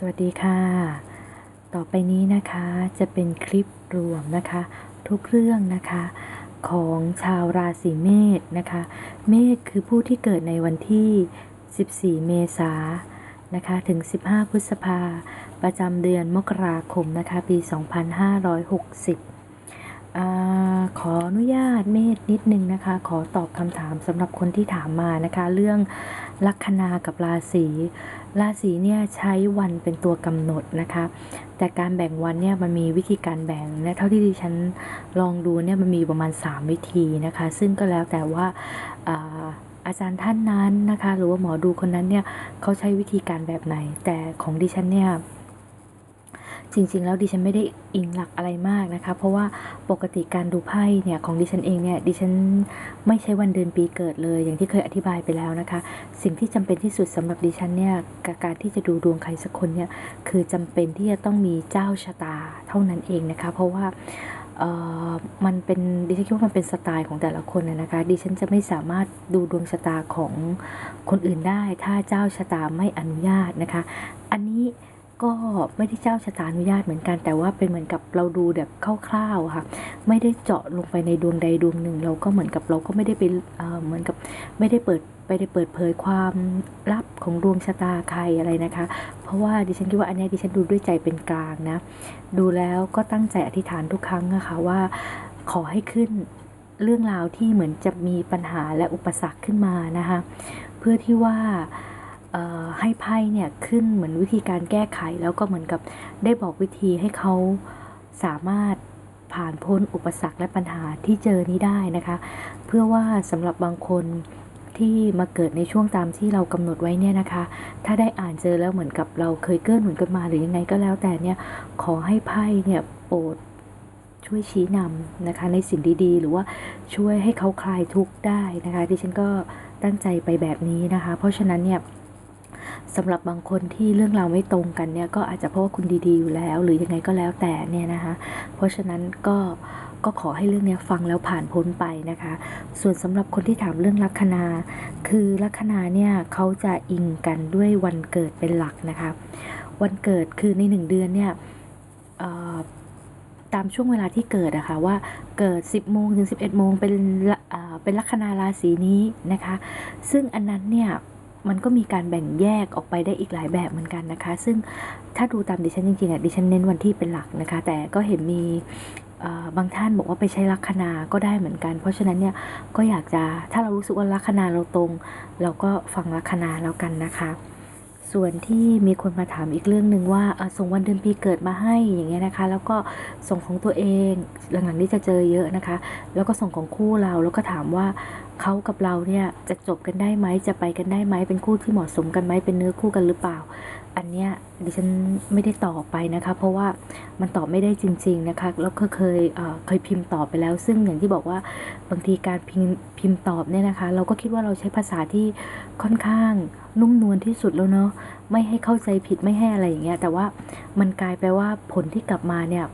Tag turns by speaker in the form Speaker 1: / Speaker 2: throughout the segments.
Speaker 1: สวัสดีค่ะ ต่อไปนี้นะคะจะเป็นคลิปรวมนะคะ ทุกเรื่องนะคะของชาวราศีเมษนะคะ เมษคือผู้ที่เกิดในวันที่ 14 เมษายนนะคะ ถึง 15 พฤษภาประจำเดือนมกราคมนะคะ ปี 2560อขออนุญาตเมธนิดนึงนะคะ ขอตอบคำถามสำหรับคนที่ถามมานะคะ เรื่องลัคนากับราศี ราศีเนี่ยใช้วันเป็นตัวกำหนดนะคะ แต่การแบ่งวันเนี่ยมันมีวิธีการแบ่งและเท่าที่ดิฉันลองดูเนี่ยมันมีประมาณ 3 วิธีนะคะ ซึ่งก็แล้วแต่ว่าอาจารย์ท่านนั้นนะคะ หรือว่าหมอดูคนนั้นเนี่ยเขาใช้วิธีการแบบไหน แต่ของดิฉันเนี่ย จริงๆ แล้วดิฉันไม่ได้อิงหลักอะไรมากนะคะ เพราะว่าปกติการดูไพ่เนี่ยของดิฉันเองเนี่ยดิฉันไม่ใช่วันเดือนปีเกิดเลย อย่างที่เคยอธิบายไปแล้วนะคะ สิ่งที่จำเป็นที่สุดสำหรับดิฉันเนี่ยกการที่จะดูดวงใครสักคนเนี่ยคือจำเป็นที่จะต้องมีเจ้าชะตาเท่านั้นเองนะคะ เพราะว่ามันเป็นดิฉันคิดว่ามันเป็นสไตล์ของแต่ละคนนะคะดิฉันจะไม่สามารถดูดวงชะตาของคนอื่นได้ ถ้าเจ้าชะตาไม่อนุญาตนะคะ อันนี้ ก็ไม่ได้เจ้าชะตาอนุญาตเหมือนกัน แต่ว่าเป็นเหมือนกับเราดูแบบคร่าวๆค่ะ ไม่ได้เจาะลงไปในดวงใดดวงหนึ่ง เราก็เหมือนกับเราก็ไม่ได้ไปเอ่อเหมือนกับไม่ได้เปิดไปได้เปิดเผยความลับของดวงชะตาใครอะไรนะคะ เพราะว่าดิฉันคิดว่าอันนี้ดิฉันดูด้วยใจเป็นกลางนะ ดูแล้วก็ตั้งใจอธิษฐานทุกครั้งนะคะว่าขอให้ขึ้นเรื่องราวที่เหมือนจะมีปัญหาและอุปสรรคขึ้นมานะคะ เพื่อที่ว่า ให้ไพ่เนี่ยขึ้นเหมือนวิธีการแก้ไข แล้วก็เหมือนกับได้บอกวิธีให้เขาสามารถผ่านพ้นอุปสรรคและปัญหาที่เจอนี้ได้นะคะ เพื่อว่าสำหรับบางคนที่มาเกิดในช่วงตามที่เรากำหนดไว้เนี่ยนะคะ ถ้าได้อ่านเจอแล้วเหมือนกับเราเคยเกื้อหนุนกันมาหรือยังไงก็แล้วแต่เนี่ยขอให้ไพ่เนี่ยโปรดช่วยชี้นำนะคะในสิ่งดีๆ หรือว่าช่วยให้เขาคลายทุกข์ได้นะคะ ดิฉันก็ตั้งใจไปแบบนี้นะคะ เพราะฉะนั้นเนี่ย สำหรับบางคนที่เรื่องราวไม่ตรงกันเนี่ยก็อาจจะเพราะว่าคุณดีๆอยู่แล้ว หรือยังไงก็แล้วแต่เนี่ยนะคะ เพราะฉะนั้นก็ก็ขอให้เรื่องนี้ฟังแล้วผ่านพ้นไปนะคะ ส่วนสำหรับคนที่ถามเรื่องลัคนา คือลัคนาเนี่ยเขาจะอิงกันด้วยวันเกิดเป็นหลักนะคะ วันเกิดคือในหนึ่งเดือนเนี่ยตามช่วงเวลาที่เกิดอะคะ่ะว่าเกิด 10 โมงถึง 11 โมงเป็นเป็นลัคนาราศีนี้นะคะ ซึ่งอันนั้นเนี่ย มันก็มีการแบ่งแยกออกไปได้อีกหลายแบบเหมือนกันนะคะ ซึ่งถ้าดูตามดิฉันจริงๆอะดิฉันเน้นวันที่เป็นหลักนะคะ แต่ก็เห็นมีบางท่านบอกว่าไปใช้ลัคนาก็ได้เหมือนกัน เพราะฉะนั้นเนี่ยก็อยากจะถ้าเรารู้สึกว่าลัคนาเราตรง เราก็ฟังลัคนาแล้วกันนะคะ ส่วนที่มีคนมาถามอีกเรื่องหนึ่งว่าส่งวันเดือนปีเกิดมาให้อย่างเงี้ยนะคะ แล้วก็ส่งของตัวเองหลังๆนี้จะเจอเยอะนะคะ แล้วก็ส่งของคู่เราแล้วก็ถามว่าเขากับเราเนี่ยจะจบกันได้ไหมจะไปกันได้ไหมเป็นคู่ที่เหมาะสมกันไหมเป็นเนื้อคู่กันหรือเปล่า อันเนี้ยดิฉันไม่ได้ตอบไปนะคะ เพราะว่ามันตอบไม่ได้จริง ๆนะคะแล้วก็เคยเเคยพิมพ์ตอบไปแล้ว ซึ่งอย่างที่บอกว่าบางทีการพิมพ์พิมพ์ตอบเนี่ยนะคะ เราก็คิดว่าเราใช้ภาษาที่ค่อนข้าง นุ่มนวลที่สุดแล้วเนาะไม่ให้เข้าใจผิดไม่ให้อะไรอย่างเงี้ย แต่ว่ามันกลายไปว่าผลที่กลับมาเนี่ย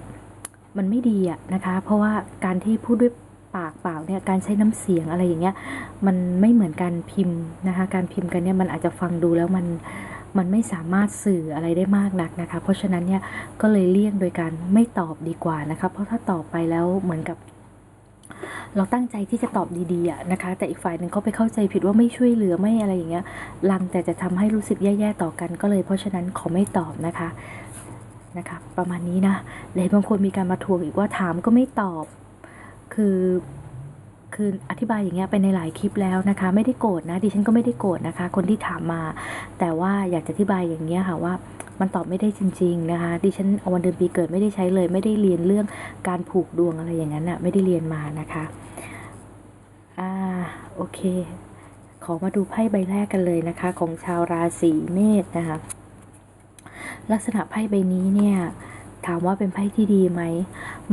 Speaker 1: มันไม่ดีอะนะคะ เพราะว่าการที่พูดด้วยปากเปล่าเนี่ยการใช้น้ำเสียงอะไรอย่างเงี้ยมันไม่เหมือนการพิมพ์นะคะการพิมพ์กันเนี่ยมันอาจจะฟังดูแล้วมันมันไม่สามารถสื่ออะไรได้มากนักนะคะ เพราะฉะนั้นเนี่ยก็เลยเลี่ยงโดยการไม่ตอบดีกว่านะคะ เพราะถ้าตอบไปแล้วเหมือนกับ เราตั้งใจที่จะตอบดีๆนะคะ แต่อีกฝ่ายหนึ่งเขาไปเข้าใจผิดว่าไม่ช่วยเหลือไม่อะไรอย่างเงี้ยลังแต่จะทำให้รู้สึกแย่ๆต่อกันก็เลย เพราะฉะนั้นขอไม่ตอบนะคะนะคะประมาณนี้นะเลยบางคนมีการมาทวงอีกว่าถามก็ไม่ตอบ คือคืออธิบายอย่างเงี้ยไปในหลายคลิปแล้วนะคะ ไม่ได้โกรธนะดิฉันก็ไม่ได้โกรธนะคะ คนที่ถามมา แต่ว่าอยากจะอธิบายอย่างเงี้ยค่ะว่า มันตอบไม่ได้จริง ๆ นะคะ ดิฉันเอาวันเดือนปีเกิดไม่ได้ใช้เลย ไม่ได้เรียนเรื่องการผูกดวงอะไรอย่างนั้นอะไม่ได้เรียนมานะคะอ่าโอเค ขอมาดูไพ่ใบแรกกันเลยนะคะ ของชาวราศีเมษนะคะ ลักษณะไพ่ใบนี้เนี่ยถามว่าเป็นไพ่ที่ดีไหม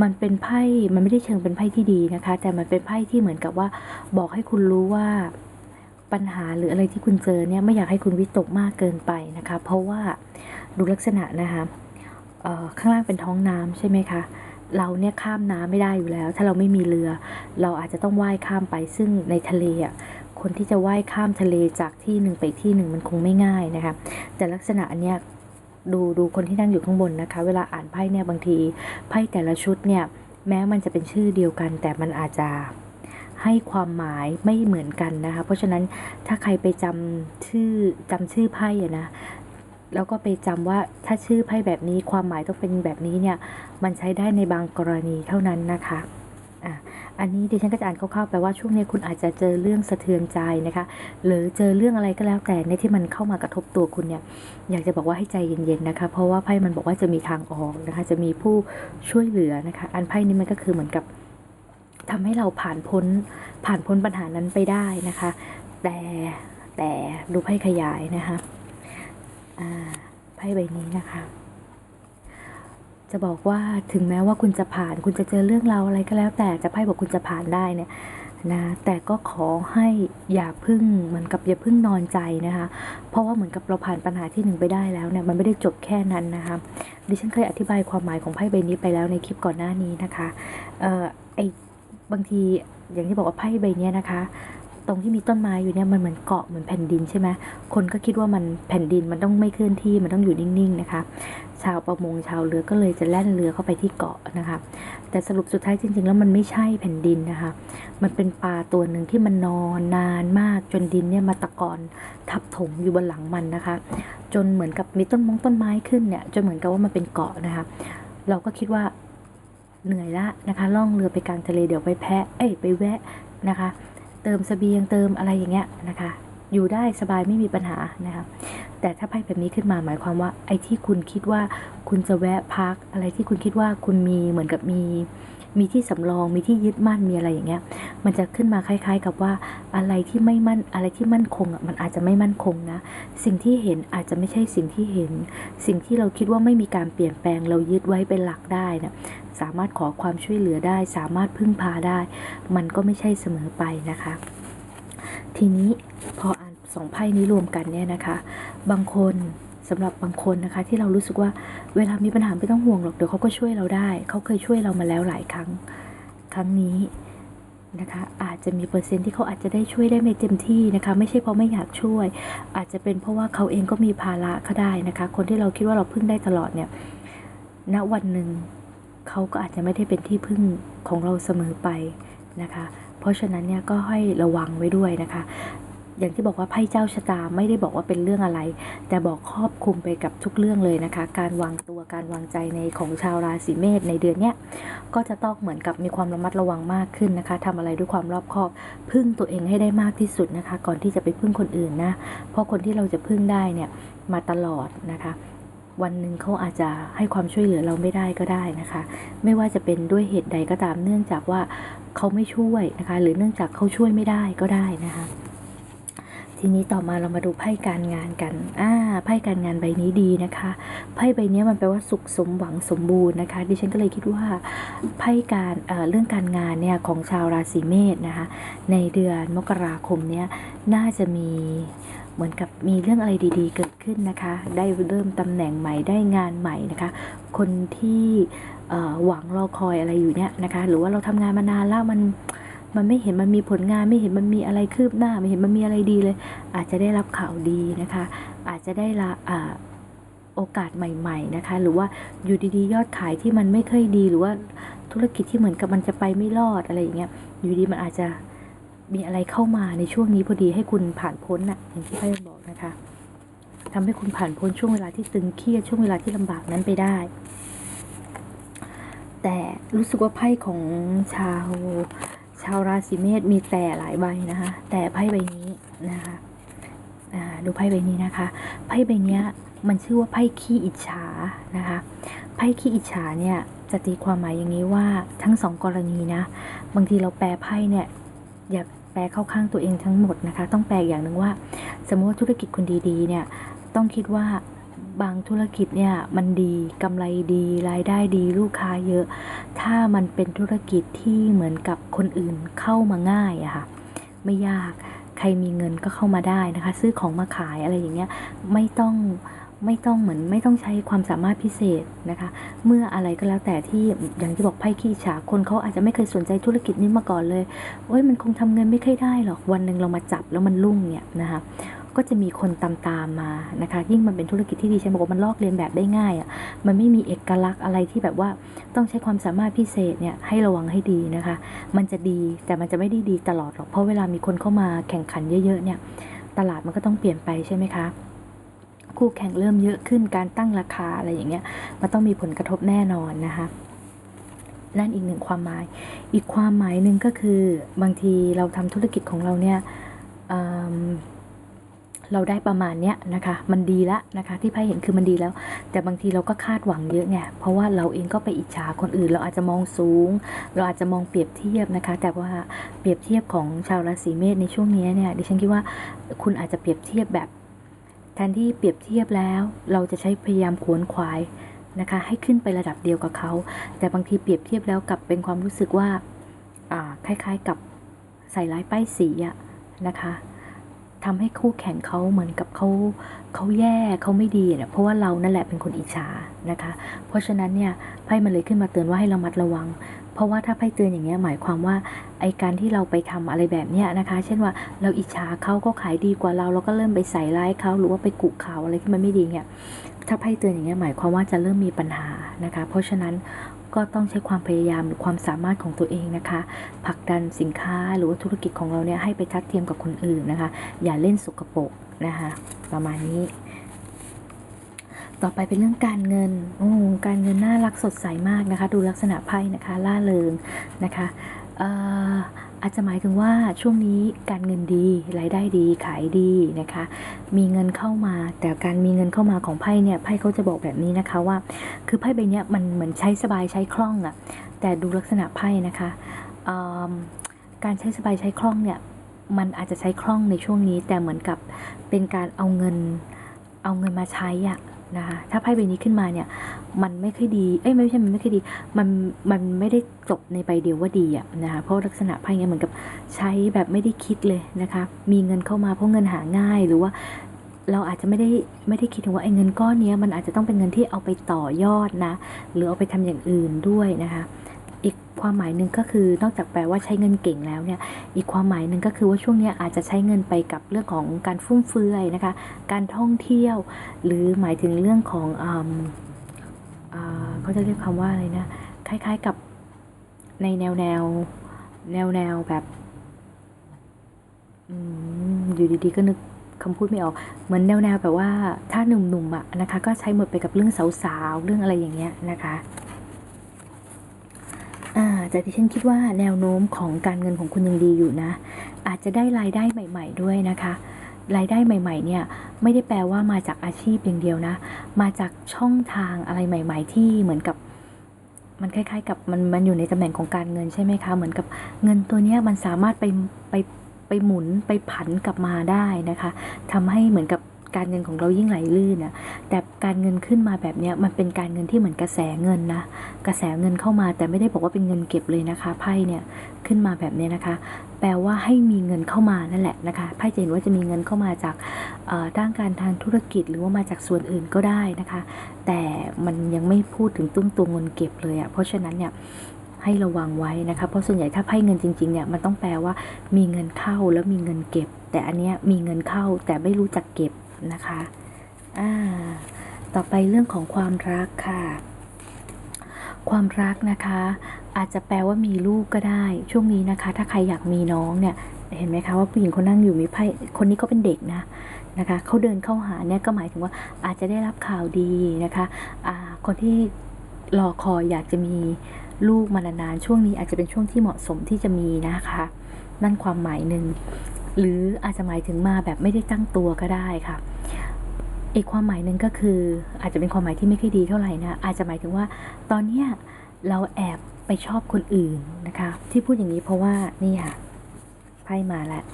Speaker 1: มันเป็นไพ่ มันไม่ได้เชิงเป็นไพ่ที่ดีนะคะ แต่มันเป็นไพ่ที่เหมือนกับว่า บอกให้คุณรู้ว่าปัญหาหรืออะไรที่คุณเจอเนี่ยไม่อยากให้คุณวิตกมากเกินไปนะคะ เพราะว่า ดูลักษณะนะคะข้างล่างเป็นท้องน้ำใช่ไหมคะ เราเนี่ยข้ามน้ำไม่ได้อยู่แล้ว ถ้าเราไม่มีเรือ เราอาจจะต้องว่ายข้ามไป ซึ่งในทะเลอะ คนที่จะว่ายข้ามทะเลจากที่หนึ่งไปที่หนึ่งมันคงไม่ง่ายนะคะ แต่ลักษณะอันเนี้ยดูดูคนที่นั่งอยู่ข้างบนนะคะ เวลาอ่านไพ่เนี่ยบางทีไพ่แต่ละชุดเนี่ยแม้มันจะเป็นชื่อเดียวกัน แต่มันอาจจะให้ความหมายไม่เหมือนกันนะคะ เพราะฉะนั้นถ้าใครไปจำชื่อจำชื่อไพ่อะนะ แล้วก็ไปจำว่าถ้าชื่อไพ่แบบนี้ความหมายต้องเป็นแบบนี้เนี่ย มันใช้ได้ในบางกรณีเท่านั้นนะคะอะอันนี้ดิฉันก็จะอ่านคร่าวๆแปลว่าช่วงนี้คุณอาจจะเจอเรื่องสะเทือนใจนะคะ หรือเจอเรื่องอะไรก็แล้วแต่ในที่มันเข้ามากระทบตัวคุณเนี่ย อยากจะบอกว่าให้ใจเย็นๆนะคะ เพราะว่าไพ่มันบอกว่าจะมีทางออกนะคะ จะมีผู้ช่วยเหลือนะคะ อันไพ่นี้มันก็คือเหมือนกับทำให้เราผ่านพ้นผ่านพ้นปัญหานั้นไปได้นะคะ แต่แต่ดูไพ่ขยายนะคะ ไพ่ใบนี้นะคะ จะบอกว่าถึงแม้ว่าคุณจะผ่าน คุณจะเจอเรื่องราวอะไรก็แล้ว แต่จะไพ่บอกคุณจะผ่านได้เนี่ยนะแต่ก็ขอให้อย่าพึ่งเหมือนกับอย่าพึ่งนอนใจนะคะ เพราะว่าเหมือนกับเราผ่านปัญหาที่หนึ่งไปได้แล้วเนี่ยมันไม่ได้จบแค่นั้นนะคะดิฉันเคยอธิบายความหมายของไพ่ใบนี้ไปแล้วในคลิปก่อนหน้านี้นะคะเอ่อไอบางทีอย่างที่บอกว่าไพ่ใบนี้นะคะ ตรงที่มีต้นไม้อยู่เนี่ยมันเหมือนเกาะเหมือนแผ่นดินใช่ไหมคนก็คิดว่ามันแผ่นดินมันต้องไม่เคลื่อนที่มันต้องอยู่นิ่งๆนะคะ ชาวประมงชาวเรือก็เลยจะแล่นเรือเข้าไปที่เกาะนะคะแต่สรุปสุดท้ายจริง ๆ แล้วมันไม่ใช่แผ่นดินนะคะ มันเป็นปลาตัวหนึ่งที่มันนอนนานมากจนดินเนี่ยมาตะกอนทับถมอยู่บนหลังมันนะคะ จนเหมือนกับมีต้นมงต้นไม้ขึ้นเนี่ยจนเหมือนกับว่ามันเป็นเกาะนะคะ เราก็คิดว่าเหนื่อยละนะคะ ล่องเรือไปกลางทะเลเดี๋ยวไปแพะเอ้ยไปแวะนะคะ เติมสเสบียงเติมอะไรอย่างเงี้ยนะคะ อยู่ได้สบายไม่มีปัญหานะคะแต่ถ้าไพ่แบบนี้ขึ้นมาหมายความว่า ไอ้ที่คุณคิดว่าคุณจะแวะพัก อะไรที่คุณคิดว่าคุณมีเหมือนกับมี มีที่สำรอง มีที่ยึดมั่น มีอะไรอย่างเงี้ย มันจะขึ้นมาคล้าย ๆ กับว่าอะไรที่ไม่มั่น อะไรที่มั่นคงอะ มันอาจจะไม่มั่นคงนะ สิ่งที่เห็นอาจจะไม่ใช่สิ่งที่เห็น สิ่งที่เราคิดว่าไม่มีการเปลี่ยนแปลง เรายึดไว้เป็นหลักได้นะสามารถขอความช่วยเหลือได้ สามารถพึ่งพาได้ มันก็ไม่ใช่เสมอไปนะคะ ทีนี้พออ่านสองไพ่นี้รวมกันเนี่ยนะคะ บางคน สำหรับบางคนนะคะ ที่เรารู้สึกว่าเวลามีปัญหาไม่ต้องห่วงหรอกเดี๋ยวเขาก็ช่วยเราได้ เขาเคยช่วยเรามาแล้วหลายครั้ง ครั้งนี้นะคะอาจจะมีเปอร์เซ็นต์ที่เขาอาจจะได้ช่วยได้ไม่เต็มที่นะคะไม่ใช่เพราะไม่อยากช่วย อาจจะเป็นเพราะว่าเขาเองก็มีภาระก็ได้นะคะ คนที่เราคิดว่าเราพึ่งได้ตลอดเนี่ยณวันหนึ่งเขาก็อาจจะไม่ได้เป็นที่พึ่งของเราเสมอไปนะคะ เพราะฉะนั้นเนี่ยก็ให้ระวังไว้ด้วยนะคะ อย่างที่บอกว่าไพ่เจ้าชะตาไม่ได้บอกว่าเป็นเรื่องอะไร แต่บอกครอบคลุมไปกับทุกเรื่องเลยนะคะ การวางตัวการวางใจในของชาวราศีเมษในเดือนเนี้ยก็จะต้องเหมือนกับมีความระมัดระวังมากขึ้นนะคะทำอะไรด้วยความรอบคอบ พึ่งตัวเองให้ได้มากที่สุดนะคะ ก่อนที่จะไปพึ่งคนอื่นนะเพราะคนที่เราจะพึ่งได้เนี่ยมาตลอดนะคะวันหนึ่งเขาอาจจะให้ความช่วยเหลือเราไม่ได้ก็ได้นะคะ ไม่ว่าจะเป็นด้วยเหตุใดก็ตามเนื่องจากว่าเขาไม่ช่วยนะคะ หรือเนื่องจากเขาช่วยไม่ได้ก็ได้นะคะ ทีนี้ต่อมาเรามาดูไพ่การงานกันอ่าไพ่การงานใบนี้ดีนะคะไพ่ใบนี้มันแปลว่าสุขสมหวังสมบูรณ์นะคะ ดิฉันก็เลยคิดว่าไพ่การเเรื่องการงานเนี่ยของชาวราศีเมษนะคะในเดือนมกราคมเนี้ยน่าจะมีเหมือนกับมีเรื่องอะไรดีๆ เกิดขึ้นนะคะ ได้เริ่มตำแหน่งใหม่ได้งานใหม่นะคะ คนที่หวังรอคอยอะไรอยู่เนี่ยนะคะ หรือว่าเราทำงานมานานแล้วมัน มันไม่เห็นมันมีผลงานไม่เห็นมันมีอะไรคืบหน้า ไม่เห็นมันมีอะไรดีเลย อาจจะได้รับข่าวดีนะคะ อาจจะได้ละโอกาสใหม่ ๆนะคะ หรือว่าอยู่ดีๆ ยอดขายที่มันไม่ค่อยดีหรือว่าธุรกิจที่เหมือนกับมันจะไปไม่รอดอะไรอย่างเงี้ยอยู่ดีมันอาจจะมีอะไรเข้ามาในช่วงนี้พอดีให้คุณผ่านพ้นน่ะอย่างที่ไพ่บอกนะคะทำให้คุณผ่านพ้นช่วงเวลาที่ตึงเครียดช่วงเวลาที่ลำบากนั้นไปได้ แต่รู้สึกว่าไพ่ของชาว ชาวราศีเมษมีแต่หลายใบนะคะ แต่ไพ่ใบนี้นะคะดูไพ่ใบนี้นะคะ ไพ่ใบนี้มันชื่อว่าไพ่ขี้อิจฉานะคะ ไพ่ขี้อิจฉาเนี่ยจะตีความหมายอย่างนี้ว่าทั้งสองกรณีนะ บางทีเราแปลไพ่เนี่ยอย่าแปลเข้าข้างตัวเองทั้งหมดนะคะ ต้องแปลอย่างหนึ่งว่า สมมติว่าธุรกิจคุณดีๆเนี่ยต้องคิดว่า บางธุรกิจเนี่ยมันดีกำไรดีรายได้ดีลูกค้าเยอะ ถ้ามันเป็นธุรกิจที่เหมือนกับคนอื่นเข้ามาง่ายอะค่ะไม่ยากใครมีเงินก็เข้ามาได้นะคะ ซื้อของมาขายอะไรอย่างเงี้ยไม่ต้องไม่ต้องเหมือนไม่ต้องใช้ความสามารถพิเศษนะคะ เมื่ออะไรก็แล้วแต่ที่อย่างที่บอกไพ่ขี้ฉาคนเขาอาจจะไม่เคยสนใจธุรกิจนี้มาก่อนเลยโอ้ยมันคงทำเงินไม่ค่อยได้หรอกวันหนึ่งเรามาจับแล้วมันรุ่งเนี่ยนะคะ ก็จะมีคนตามตามมานะคะ ยิ่งมันเป็นธุรกิจที่ดิฉันบอกว่ามันลอกเลียนแบบได้ง่ายอะ่ะมันไม่มีเอกลักษณ์อะไรที่แบบว่าต้องใช้ความสามารถพิเศษเนี่ยให้ระวังให้ดีนะคะ มันจะดีแต่มันจะไม่ได้ดีตลอดหรอกเพราะเวลามีคนเข้ามาแข่งขันเยอะๆเนี่ยตลาดมันก็ต้องเปลี่ยนไปใช่ไหมคะคู่แข่งเริ่มเยอะขึ้นการตั้งราคาอะไรอย่างเงี้ยมันต้องมีผลกระทบแน่นอนนะคะนั่นอีกหนึ่งความหมาย อีกความหมายหนึ่งก็คือบางทีเราทำธุรกิจของเราเนี่ย เราได้ประมาณเนี้ยนะคะ มันดีแล้วนะคะ ที่ไพ่เห็นคือมันดีแล้ว แต่บางทีเราก็คาดหวังเยอะไงเพราะว่าเราเองก็ไปอิจฉาคนอื่น เราอาจจะมองสูง เราอาจจะมองเปรียบเทียบนะคะ แต่ว่าเปรียบเทียบของชาวราศีเมษในช่วงนี้เนี่ยดิฉันคิดว่าคุณอาจจะเปรียบเทียบแบบแทนที่เปรียบเทียบแล้ว เราจะใช้พยายามขวนขวายนะคะ ให้ขึ้นไประดับเดียวกับเขา แต่บางทีเปรียบเทียบแล้วกลับเป็นความรู้สึกว่าคล้ายๆกับใส่ร้ายป้ายสีอะนะคะ ทำให้คู่แข่งเขาเหมือนกับเขาเขาแย่เขาไม่ดีเนี่ยเพราะว่าเรานั่นแหละเป็นคนอิจฉานะคะ เพราะฉะนั้นเนี่ยไพ่มันเลยขึ้นมาเตือนว่าให้ระมัดระวัง เพราะว่าถ้าไพ่เตือนอย่างเงี้ยหมายความว่าไอการที่เราไปทำอะไรแบบเนี้ยนะคะ เช่นว่าเราอิจฉาเขาก็ขายดีกว่าเรา เราก็เริ่มไปใส่ร้ายเขาหรือว่าไปกุข่าอะไรที่มันไม่ดีเนี่ยถ้าไพ่เตือนอย่างเงี้ยหมายความว่าจะเริ่มมีปัญหานะคะ เพราะฉะนั้น ก็ต้องใช้ความพยายามหรือความสามารถของตัวเองนะคะผลักดันสินค้าหรือว่าธุรกิจของเราเนี่ยให้ไปทัดเทียมกับคนอื่นนะคะ อย่าเล่นสกปรกนะคะประมาณนี้ ต่อไปเป็นเรื่องการเงินโอ้การเงินน่ารักสดใสมากนะคะ ดูลักษณะไพ่นะคะล่าเริงนะคะเอ่อ อาจจะหมายถึงว่าช่วงนี้การเงินดีรายได้ดีขายดีนะคะ มีเงินเข้ามา แต่การมีเงินเข้ามาของไพ่เนี่ยไพ่เขาจะบอกแบบนี้นะคะว่า คือไพ่ใบนี้มันเหมือนใช้สบายใช้คล่องอะแต่ดูลักษณะไพ่นะคะการใช้สบายใช้คล่องเนี่ยมันอาจจะใช้คล่องในช่วงนี้ แต่เหมือนกับเป็นการเอาเงินเอาเงินมาใช้อะ นะคะถ้าไพ่ใบนี้ขึ้นมาเนี่ย มันไม่ค่อยดีเอ้ยไม่ใช่มันไม่ค่อยดี มันมันไม่ได้จบในใบเดียวว่าดีอะนะคะเพราะลักษณะไพ่เนี่ยเหมือนกับใช้แบบไม่ได้คิดเลยนะคะ มีเงินเข้ามาเพราะเงินหาง่ายหรือว่าเราอาจจะไม่ได้ไม่ได้คิดถึงว่าไอ้เงินก้อนนี้มันอาจจะต้องเป็นเงินที่เอาไปต่อยอดนะ หรือเอาไปทำอย่างอื่นด้วยนะคะ อีกความหมายหนึ่งก็คือนอกจากแปลว่าใช้เงินเก่งแล้วเนี่ย อีกความหมายหนึ่งก็คือว่าช่วงนี้อาจจะใช้เงินไปกับเรื่องของการฟุ่มเฟือยนะคะ การท่องเที่ยว หรือหมายถึงเรื่องของเขาจะเรียกคำว่าอะไรนะ คล้าย ๆกับในแนวแนวแนวแนวแบบอยู่ดีๆก็นึกคำพูดไม่ออก เหมือนแนวแนวแบบว่าถ้าหนุ่มๆอะนะคะ ก็ใช้หมดไปกับเรื่องสาวๆ เรื่องอะไรอย่างเงี้ยนะคะ แต่ที่ฉันคิดว่าแนวโน้มของการเงินของคุณยังดีอยู่นะ อาจจะได้รายได้ใหม่ ๆ ด้วยนะคะ รายได้ใหม่ ๆ เนี่ยไม่ได้แปลว่ามาจากอาชีพอย่างเดียวนะ มาจากช่องทางอะไรใหม่ ๆ ที่เหมือนกับมันคล้าย ๆ กับมันมันอยู่ในตำแหน่งของการเงินใช่ไหมคะ เหมือนกับเงินตัวเนี้ยมันสามารถไปไปไปหมุนไปผันกลับมาได้นะคะทำให้เหมือนกับ การเงินของเรายิ่งไหลลื่นนะแต่การเงินขึ้นมาแบบเนี้ยมันเป็นการเงินที่เหมือนกระแสเงินนะ กระแสเงินเข้ามาแต่ไม่ได้บอกว่าเป็นเงินเก็บเลยนะคะ ไพ่เนี่ยขึ้นมาแบบนี้นะคะ แปลว่าให้มีเงินเข้ามานั่นแหละนะคะไพ่จะเห็นว่าจะมีเงินเข้ามาจากด้านการทางธุรกิจหรือว่ามาจากส่วนอื่นก็ได้นะคะ แต่มันยังไม่พูดถึงตุ้งตัวเงินเก็บเลยอะ่ะเพราะฉะนั้นเนี่ยให้ระวังไว้นะคะเพราะส่วนใหญ่ถ้าไพ่เงินจริงๆเนี่ยมันต้องแปลว่ามีเงินเข้าแล้วมีเงินเก็บ แต่อันเนี้ยมีเงินเข้าแต่ไม่รู้จักเก็บ นะคะอ่าต่อไปเรื่องของความรักค่ะ ความรักนะคะ อาจจะแปลว่ามีลูกก็ได้ ช่วงนี้นะคะ ถ้าใครอยากมีน้องเนี่ยเห็นไหมคะว่าผู้หญิงคนนั่งอยู่มีไพ่คนนี้ก็เป็นเด็กนะนะคะเขาเดินเข้าหาเนี่ยก็หมายถึงว่าอาจจะได้รับข่าวดีนะคะอ่าคนที่รอคอยอยากจะมีลูกมานานๆช่วงนี้อาจจะเป็นช่วงที่เหมาะสมที่จะมีนะคะ นั่นความหมายหนึ่งหรืออาจจะหมายถึงมาแบบไม่ได้ตั้งตัวก็ได้ค่ะ อีกความหมายหนึ่งก็คืออาจจะเป็นความหมายที่ไม่ค่อยดีเท่าไหร่นะอาจจะหมายถึงว่าตอนเนี้ยเราแอบไปชอบคนอื่นนะคะ ที่พูดอย่างนี้เพราะว่านี่ค่ะไพ่มาแล้ว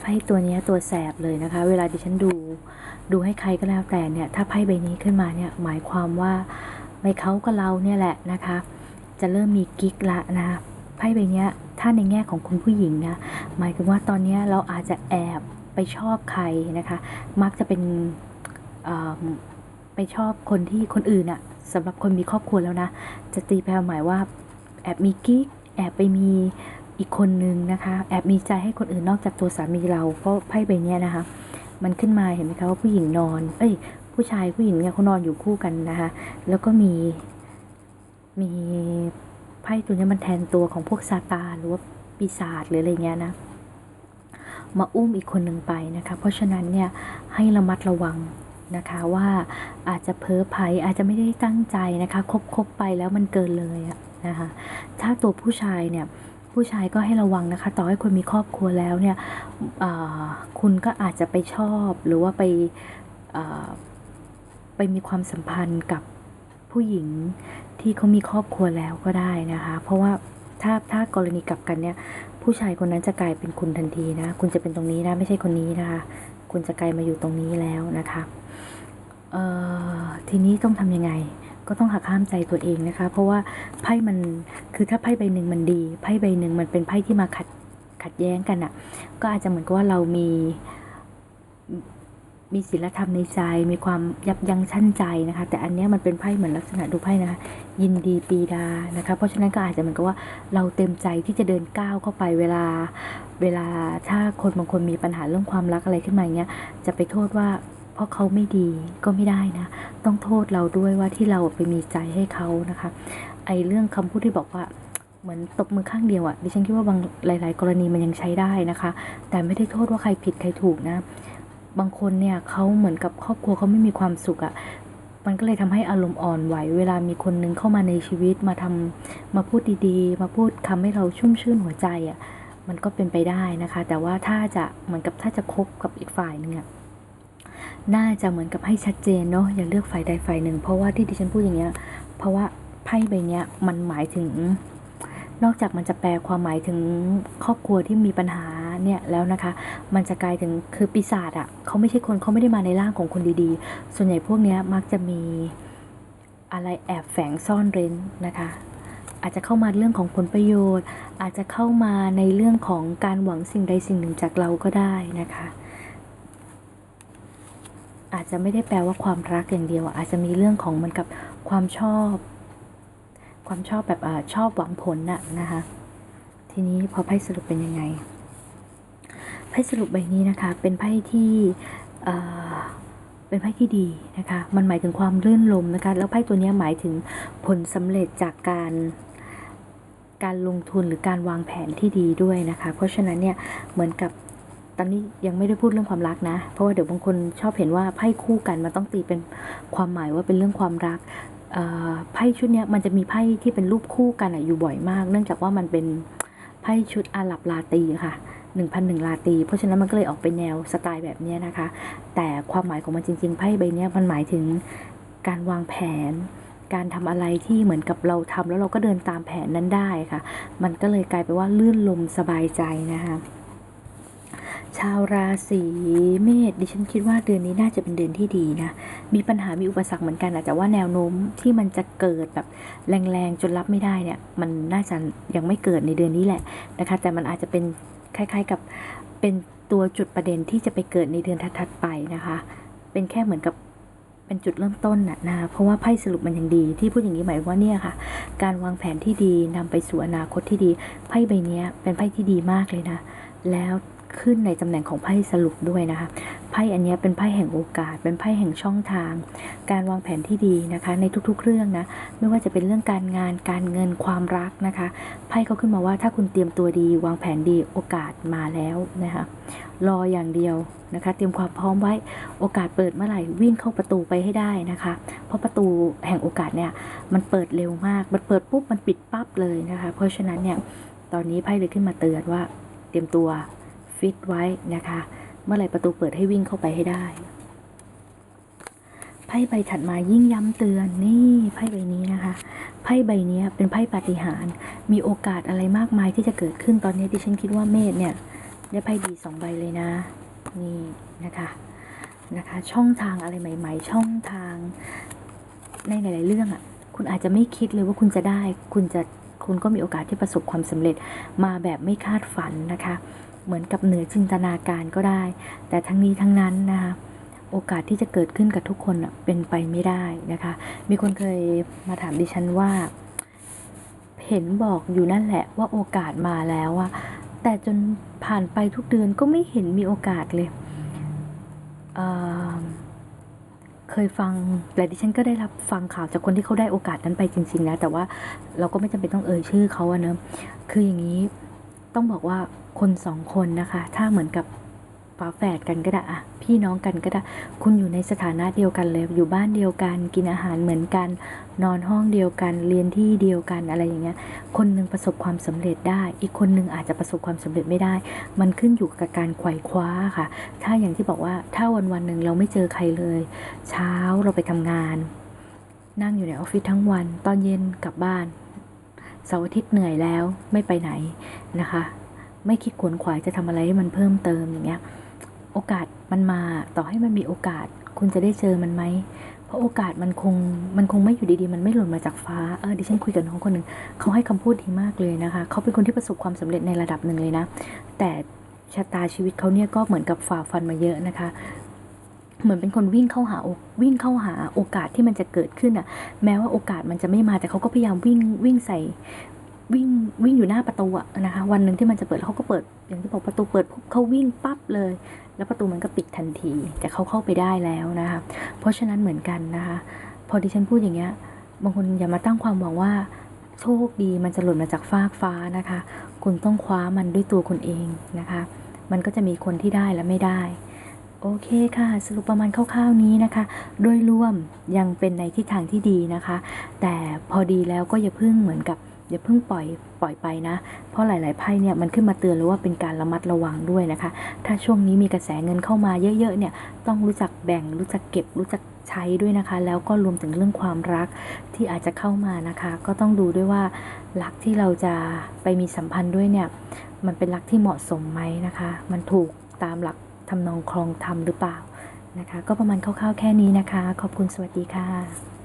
Speaker 1: ไพ่ตัวนี้ตัวแสบเลยนะคะ เวลาดิฉันดูดูให้ใครก็แล้วแต่เนี่ยถ้าไพ่ใบนี้ขึ้นมาเนี่ยหมายความว่าไม่เขากับเราเนี่ยแหละนะคะ จะเริ่มมีกิ๊กละนะไพ่ใบเนี้ยถ้าในแง่ของคุณผู้หญิงนะหมายถึงว่าตอนนี้เราอาจจะแอบ ไปชอบใครนะคะ มักจะเป็นไปชอบคนที่คนอื่นอะสำหรับคนมีครอบครัวแล้วนะ จะตีแปลหมายว่าแอบมีกิ๊กแอบไปมีอีกคนนึงนะคะ แอบมีใจให้คนอื่นนอกจากตัวสามีเราเพราะไพ่ใบเนี้ยนะคะ มันขึ้นมาเห็นไหมคะว่าผู้หญิงนอน เอ้ย ผู้ชายผู้หญิงเนี่ยเขานอนอยู่คู่กันนะคะ แล้วก็มีมีไพ่ตัวเนี้ยมันแทนตัวของพวกซาตานหรือว่าปีศาจหรืออะไรเงี้ยนะ มาอุ้มอีกคนหนึ่งไปนะคะเพราะฉะนั้นเนี่ยให้ระมัดระวังนะคะว่าอาจจะเพ้อไผ่อาจจะไม่ได้ตั้งใจนะคะคบคบไปแล้วมันเกินเลยอะนะคะถ้าตัวผู้ชายเนี่ยผู้ชายก็ให้ระวังนะคะ ต่อให้คนมีครอบครัวแล้วเนี่ยคุณก็อาจจะไปชอบหรือว่าไปไปมีความสัมพันธ์กับผู้หญิงที่เขามีครอบครัวแล้วก็ได้นะคะ เพราะว่า ถ้าถ้ากรณีกลับกันเนี่ย ผู้ชายคนนั้นจะกลายเป็นคุณทันทีนะ คุณจะเป็นตรงนี้นะ ไม่ใช่คนนี้นะคะ คุณจะกลายมาอยู่ตรงนี้แล้วนะคะเอ่อทีนี้ต้องทำยังไง ก็ต้องหักห้ามใจตัวเองนะคะ เพราะว่าไพ่มันคือถ้าไพ่ใบหนึ่งมันดี ไพ่ใบหนึ่งมันเป็นไพ่ที่มาขัดขัดแย้งกันอะ่ะ ก็อาจจะเหมือนกับว่าเรามี มีศีลธรรมในใจ มีความยับยั้งชั่นใจนะคะ แต่อันเนี้ยมันเป็นไพ่เหมือนลักษณะดูไพ่นะคะ ยินดีปีดานะคะ เพราะฉะนั้นก็อาจจะเหมือนกับว่าเราเต็มใจที่จะเดินก้าวเข้าไปเวลา เวลาถ้าคนบางคนมีปัญหาเรื่องความรักอะไรขึ้นมาอย่างเงี้ย จะไปโทษว่าเพราะเขาไม่ดีก็ไม่ได้นะ ต้องโทษเราด้วยว่าที่เราไปมีใจให้เขานะคะ ไอเรื่องคำพูดที่บอกว่าเหมือนตบมือข้างเดียวอะดิฉันคิดว่าบางหลาย ๆ กรณีมันยังใช้ได้นะคะ แต่ไม่ได้โทษว่าใครผิดใครถูกนะ บางคนเนี่ยเขาเหมือนกับครอบครัวเขาไม่มีความสุขอะมันก็เลยทำให้อารมณ์อ่อนไหว เวลามีคนนึงเข้ามาในชีวิตมาทำมาพูดดีๆ มาพูดคำให้เราชุ่มชื่นหัวใจอะ่ะมันก็เป็นไปได้นะคะ แต่ว่าถ้าจะเหมือนกับถ้าจะคบกับอีกฝ่ายหนึ่งอะน่าจะเหมือนกับให้ชัดเจนเนาะอย่าเลือกฝ่ายใดฝ่ายหนึ่ง เพราะว่าที่ดิฉันพูดอย่างเงี้ยเพราะว่าไพ่ใบเนี้ยมันหมายถึง นอกจากมันจะแปลความหมายถึงครอบครัวที่มีปัญหา เนี่ยแล้วนะคะ มันจะกลายถึงคือปีศาจอะ่ะเขาไม่ใช่คนเขาไม่ได้มาในร่างของคนดีๆ ส่วนใหญ่พวกเนี้ยมักจะมีอะไรแอบแฝงซ่อนเร้นนะคะ อาจจะเข้ามาเรื่องของผลประโยชน์ อาจจะเข้ามาในเรื่องของการหวังสิ่งใดสิ่งหนึ่งจากเราก็ได้นะคะอาจจะไม่ได้แปลว่าความรักอย่างเดียว อาจจะมีเรื่องของมันกับความชอบ ความชอบแบบอชอบหวังผลน่ะนะคะ ทีนี้พอไพ่สรุปเป็นยังไง ไพ่สรุปใบนี้นะคะเป็นไพ่ที่เป็นไพ่ที่ดีนะคะ มันหมายถึงความรื่นลมนะคะ แล้วไพ่ตัวนี้หมายถึงผลสำเร็จจากการการลงทุนหรือการวางแผนที่ดีด้วยนะคะ เพราะฉะนั้นเนี่ยเหมือนกับตอนนี้ยังไม่ได้พูดเรื่องความรักนะ เพราะว่าเดี๋ยวบางคนชอบเห็นว่าไพ่คู่กันมันต้องตีเป็นความหมายว่าเป็นเรื่องความรักไพ่ชุดนี้มันจะมีไพ่ที่เป็นรูปคู่กันออยู่บ่อยมาก เนื่องจากว่ามันเป็นไพ่ชุดอาหรับลาตีค่ะ 1,001ลาตีเพราะฉะนั้นมันก็เลยออกเป็นแนวสไตล์แบบนี้นะคะ แต่ความหมายของมันจริง ๆ ไพ่ใบนี้มันหมายถึงการวางแผน การทำอะไรที่เหมือนกับเราทำแล้วเราก็เดินตามแผนนั้นได้ค่ะ มันก็เลยกลายไปว่าลื่นลมสบายใจนะคะชาวราศีเมษดิฉันคิดว่าเดือนนี้น่าจะเป็นเดือนที่ดีนะ มีปัญหามีอุปสรรคเหมือนกันอะแต่ว่าแนวโน้มที่มันจะเกิดแบบแรงๆจนรับไม่ได้เนี่ย มันน่าจะยังไม่เกิดในเดือนนี้แหละนะคะ แต่มันอาจจะเป็น คล้าย ๆ กับเป็นตัวจุดประเด็นที่จะไปเกิดในเดือนถัดๆไปนะคะ เป็นแค่เหมือนกับเป็นจุดเริ่มต้นน่ะนะคะเพราะว่าไพ่สรุปมันยังดี ที่พูดอย่างนี้หมายว่าเนี่ยค่ะ การวางแผนที่ดีนำไปสู่อนาคตที่ดี ไพ่ใบเนี้ยเป็นไพ่ที่ดีมากเลยนะ แล้ว ขึ้นในตำแหน่งของไพ่สรุปด้วยนะคะ ไพ่อันนี้เป็นไพ่แห่งโอกาส เป็นไพ่แห่งช่องทาง การวางแผนที่ดีนะคะ ในทุกๆเรื่องนะ ไม่ว่าจะเป็นเรื่องการงาน การเงิน ความรักนะคะ ไพ่เขาขึ้นมาว่าถ้าคุณเตรียมตัวดี วางแผนดี โอกาสมาแล้วนะคะ รออย่างเดียวนะคะ เตรียมความพร้อมไว้ โอกาสเปิดเมื่อไหร่ วิ่งเข้าประตูไปให้ได้นะคะ เพราะประตูแห่งโอกาสเนี่ย มันเปิดเร็วมาก มันเปิดปุ๊บ มันปิดปั๊บเลยนะคะ เพราะฉะนั้นเนี่ย ตอนนี้ไพ่เลยขึ้นมาเตือนว่า เตรียมตัว ฟิตไว้นะคะ เมื่อไหร่ประตูเปิดให้วิ่งเข้าไปให้ได้ ไพ่ใบถัดมายิ่งย้ำเตือนนี่ไพ่ใบนี้นะคะ ไพ่ใบนี้เป็นไพ่ปาฏิหาริย์มีโอกาสอะไรมากมายที่จะเกิดขึ้นตอนนี้ที่ฉันคิดว่าเมษเนี่ยได้ไพ่ดีสองใบเลยนะ นี่นะคะนะคะ ช่องทางอะไรใหม่ ๆ ช่องทางในหลายๆเรื่องอะ่ะ คุณอาจจะไม่คิดเลยว่าคุณจะได้ คุณจะคุณก็มีโอกาสที่ประสบความสำเร็จมาแบบไม่คาดฝันนะคะ เหมือนกับเหนือจินตนาการก็ได้ แต่ทั้งนี้ทั้งนั้นนะคะโอกาสที่จะเกิดขึ้นกับทุกคนน่ะเป็นไปไม่ได้นะคะ มีคนเคยมาถามดิฉันว่า เห็นบอกอยู่นั่นแหละว่าโอกาสมาแล้วอะแต่จนผ่านไปทุกเดือนก็ไม่เห็นมีโอกาสเลยเเคยฟังแต่ดิฉันก็ได้รับฟังข่าวจากคนที่เขาได้โอกาสนั้นไปจริงๆนะแต่ว่าเราก็ไม่จำเป็นต้องเอ่ยชื่อเขาอะเนอะคืออย่างนี้ ต้องบอกว่าคนสองคนนะคะ ถ้าเหมือนกับฝาแฝดกันก็ได้อะพี่น้องกันก็ได้ คุณอยู่ในสถานะเดียวกันเลย อยู่บ้านเดียวกัน กินอาหารเหมือนกัน นอนห้องเดียวกัน เรียนที่เดียวกันอะไรอย่างเงี้ย คนหนึ่งประสบความสำเร็จได้ อีกคนหนึ่งอาจจะประสบความสำเร็จไม่ได้ มันขึ้นอยู่กับการไขว่คว้าค่ะ ถ้าอย่างที่บอกว่า ถ้าวันวันหนึ่งเราไม่เจอใครเลย เช้าเราไปทำงาน นั่งอยู่ในออฟฟิศทั้งวัน ตอนเย็นกลับบ้าน เสาร์อาทิตย์เหนื่อยแล้วไม่ไปไหนนะคะ ไม่คิดขวนขวายจะทำอะไรให้มันเพิ่มเติมอย่างเงี้ยโอกาสมันมาต่อให้มันมีโอกาส คุณจะได้เจอมันไหมเพราะโอกาสมันคงมันคงไม่อยู่ดีๆ มันไม่หล่นมาจากฟ้าเออดิฉันคุยกับน้องคนหนึ่งเขาให้คำพูดดีมากเลยนะคะเขาเป็นคนที่ประสบความสำเร็จในระดับหนึ่งเลยนะ แต่ชะตาชีวิตเขาเนี่ยก็เหมือนกับฝ่าฟันมาเยอะนะคะ เหมือนเป็นคนวิ่งเข้าหาโอวิ่งเข้าหาโอกาสที่มันจะเกิดขึ้นอะ แม้ว่าโอกาสมันจะไม่มาแต่เขาก็พยายามวิ่งวิ่งใส่วิ่งวิ่งอยู่หน้าประตูอะนะคะ วันหนึ่งที่มันจะเปิดเขาก็เปิด อย่างที่บอกประตูเปิดเขาวิ่งปั๊บเลย แล้วประตูมันก็ปิดทันที แต่เขาเข้าไปได้แล้วนะคะ เพราะฉะนั้นเหมือนกันนะคะ พอดิฉันพูดอย่างเงี้ยบางคนอย่ามาตั้งความหวังว่าโชคดีมันจะหล่นมาจากฟากฟ้านะคะ คุณต้องคว้ามันด้วยตัวคุณเองนะคะ มันก็จะมีคนที่ได้และไม่ได้ โอเคค่ะ สรุปประมาณคร่าวๆนี้นะคะ โดยรวมยังเป็นในทิศทางที่ดีนะคะ แต่พอดีแล้วก็อย่าเพิ่งเหมือนกับอย่าเพิ่งปล่อยปล่อยไปนะ เพราะหลาย ๆ ไพ่เนี่ยมันขึ้นมาเตือนเลยว่าเป็นการระมัดระวังด้วยนะคะ ถ้าช่วงนี้มีกระแสเงินเข้ามาเยอะ ๆ เนี่ยต้องรู้จักแบ่งรู้จักเก็บรู้จักใช้ด้วยนะคะ แล้วก็รวมถึงเรื่องความรักที่อาจจะเข้ามานะคะ ก็ต้องดูด้วยว่ารักที่เราจะไปมีสัมพันธ์ด้วยเนี่ยมันเป็นรักที่เหมาะสมไหมนะคะ มันถูกตามหลัก ทำนองครองธรรมหรือเปล่านะคะ ก็ประมาณคร่าวๆแค่นี้นะคะ ขอบคุณสวัสดีค่ะ